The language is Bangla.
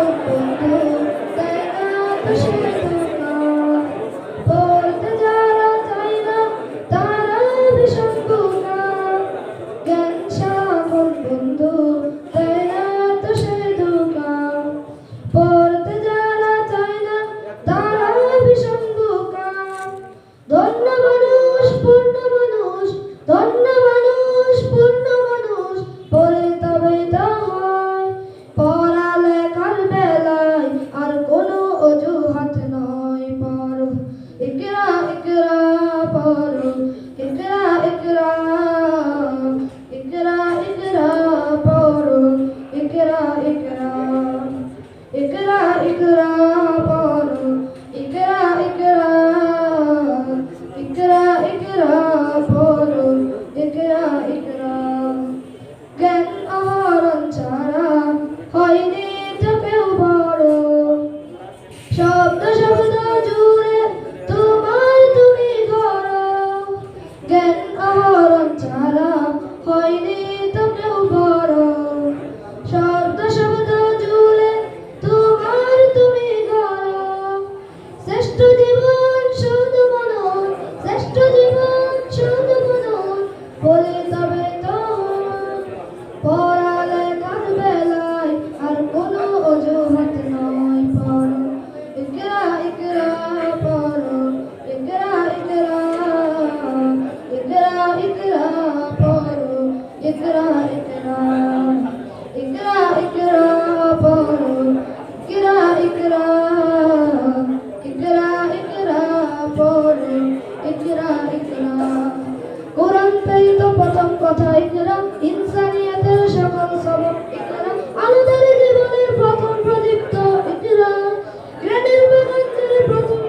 সারা বন্ধু তাই না তো সে পড়তে যারা চায় না তারা বিসম্বুকা ছাড়া হয়নি কথা ইকরা ইনসানিয়াতের সকল সবক ইকরা আলোদের জীবনের প্রথম প্রদীপ্ত ইকরা গ্রেনের বাগান ছেড়ে প্রথম